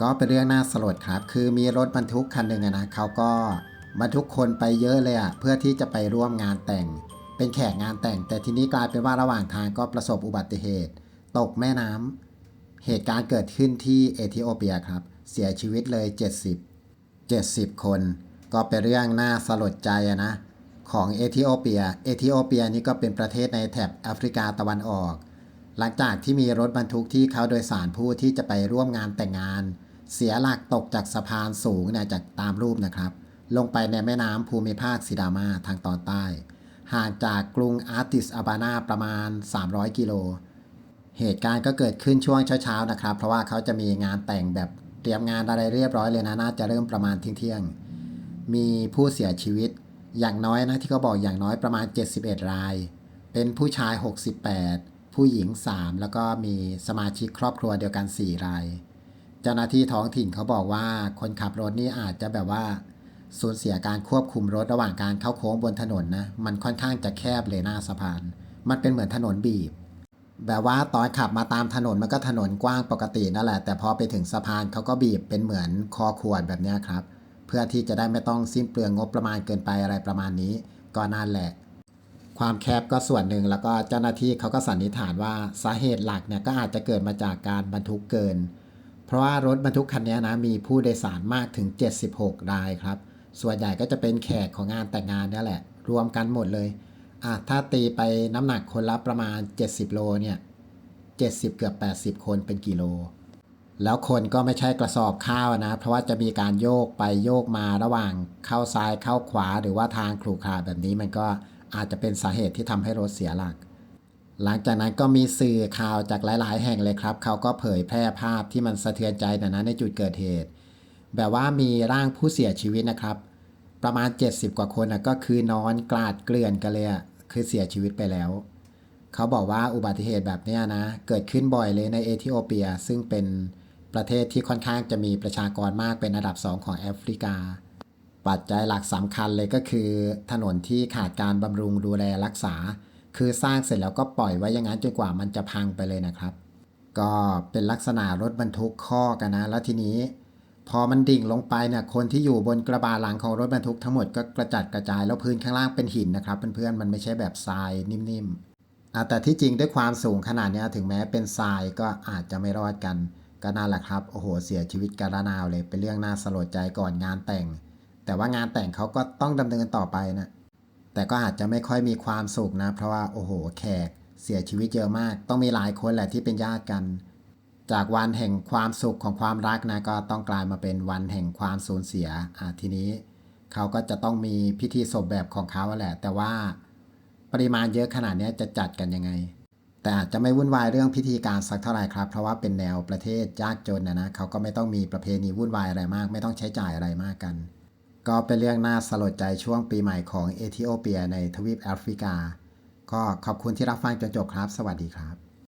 ก็เป็นเรื่องน่าสลดครับ คือมีรถบรรทุกคันหนึ่งนะเขาก็บรรทุกคนไปเยอะเลยอะเพื่อที่จะไปร่วมงานแต่ง เป็นแขกงานแต่ง แต่ทีนี้กลายเป็นว่าระหว่างทางก็ประสบอุบัติเหตุ ตกแม่น้ำเหตุการณ์เกิดขึ้นที่เอธิโอเปียครับ เสียชีวิตเลย 70 70 คน ก็เป็นเรื่องน่าสลดใจนะของเอธิโอเปีย เอธิโอเปียนี่ก็เป็นประเทศในแถบแอฟริกาตะวันออก หลังจากที่มีรถบรรทุกที่เขาโดยสารผู้ที่จะไปร่วมงานแต่งงาน เสียหลักตกจากสะพานสูงเนี่ยจากตามรูปนะครับ ลงไปในแม่น้ำภูมิภาคซิดามาทางตอนใต้ ห่างจากกรุงอาร์ติสอาบานาประมาณ 300 กิโล เหตุการณ์ก็เกิดขึ้นช่วงเช้าๆนะครับ เพราะว่าเขาจะมีงานแต่งแบบเตรียมงานอะไรเรียบร้อยเลยนะน่าจะเริ่มประมาณเที่ยงๆมีผู้เสียชีวิตอย่างน้อยนะที่เขาบอกอย่างน้อยประมาณ 71 ราย เป็นผู้ชาย 68 ผู้หญิง 3 แล้วก็มีสมาชิกครอบครัวเดียวกัน 4 ราย เจ้าหน้าที่ท้องถิ่นเขาบอกว่าคนขับรถนี่อาจจะแบบว่าสูญเสียการควบคุมรถระหว่างการเข้าโค้งบนถนนนะมันค่อนข้างจะแคบเลยหน้าสะพาน มันเป็นเหมือนถนนบีบ แบบว่าตอนขับมาตามถนนมันก็ถนนกว้างปกตินั่นแหละ แต่พอไปถึงสะพานเขาก็บีบเป็นเหมือนคอขวดแบบนี้ครับ เพื่อที่จะได้ไม่ต้องสิ้นเปลืองงบประมาณเกินไปอะไรประมาณนี้ก็นั่นแหละ ความแคบก็ส่วนหนึ่งแล้วก็เจ้าหน้าที่เขาก็สันนิษฐานว่าสาเหตุหลักเนี่ยก็อาจจะเกิดมาจากการบรรทุกเกิน เพราะว่ารถบรรทุกคันนี้นะมีผู้โดยสารมากถึง 76 รายครับ ส่วนใหญ่ก็จะเป็นแขกของงานแต่งงานนี่แหละ รวมกันหมดเลยอะถ้าตีไปน้ำหนักคนละประมาณ 70 โลเนี่ย70 เกือบ 80 คนเป็นกิโล แล้วคนก็ไม่ใช่กระสอบข้าวนะ เพราะว่าจะมีการโยกไปโยกมาระหว่างเข้าซ้ายเข้าขวาหรือว่าทางขรุขระแบบนี้มันก็ อาจจะเป็นสาเหตุที่ทำให้รถเสียหลัก หลังจากนั้นก็มีสื่อข่าวจากหลาย ๆ แห่งเลยครับ เขาก็เผยแพร่ภาพที่มันสะเทือนใจนะนะในจุดเกิดเหตุ แบบว่ามีร่างผู้เสียชีวิตนะครับ ประมาณ 70 กว่าคนนะก็คือนอนกลาดเกลื่อนกันเลยคือเสียชีวิตไปแล้วเขาบอกว่าอุบัติเหตุแบบนี้นะ เกิดขึ้นบ่อยเลยในเอธิโอเปีย ซึ่งเป็นประเทศที่ค่อนข้างจะมีประชากรมากเป็นอันดับ2ของแอฟริกา ปัจจัยหลักสำคัญเลยก็คือ ถนนที่ขาดการบำรุงดูแลรักษา คือสร้างเสร็จแล้วก็ปล่อยไว้อย่างนั้นจนกว่ามันจะพังไปเลยนะครับ ก็เป็นลักษณะรถบรรทุกข้อกันนะ แล้วทีนี้ พอมันดิ่งลงไปเนี่ยคนที่อยู่บนกระบะหลังของรถบรรทุกทั้งหมดก็กระจัดกระจายแล้วพื้นข้างล่างเป็นหินนะครับเพื่อนๆมันไม่ใช่แบบทรายนิ่มๆอแต่ที่จริงด้วยความสูงขนาดนี้ถึงแม้เป็นทรายก็อาจจะไม่รอดกันก็นั่นแหละครับโอ้โหเสียชีวิตการะนาวเลยเป็นเรื่องน่าสลดใจก่อนงานแต่ง แต่ว่างานแต่งเขาก็ต้องดำเนินต่อไปนะ แต่ก็อาจจะไม่ค่อยมีความสุขนะ เพราะว่าโอ้โหแขกเสียชีวิตเยอะมาก ต้องมีหลายคนแหละที่เป็นญาติกัน จากวันแห่งความสุขของความรักนะก็ต้องกลายมาเป็นวันแห่งความสูญเสียอ่าทีนี้เขาก็จะต้องมีพิธีศพแบบของเขาแหละ แต่ว่าปริมาณเยอะขนาดนี้จะจัดกันยังไง แต่อาจจะไม่วุ่นวายเรื่องพิธีการสักเท่าไหร่ครับ เพราะว่าเป็นแนวประเทศยากจนนะนะเขาก็ไม่ต้องมีประเพณีวุ่นวายอะไรมาก ไม่ต้องใช้จ่ายอะไรมากกัน ก็เป็นเรื่องน่าสลดใจช่วงปีใหม่ของเอธิโอเปียในทวีปแอฟริกา ก็ขอบคุณที่รับฟังจนจบครับ สวัสดีครับ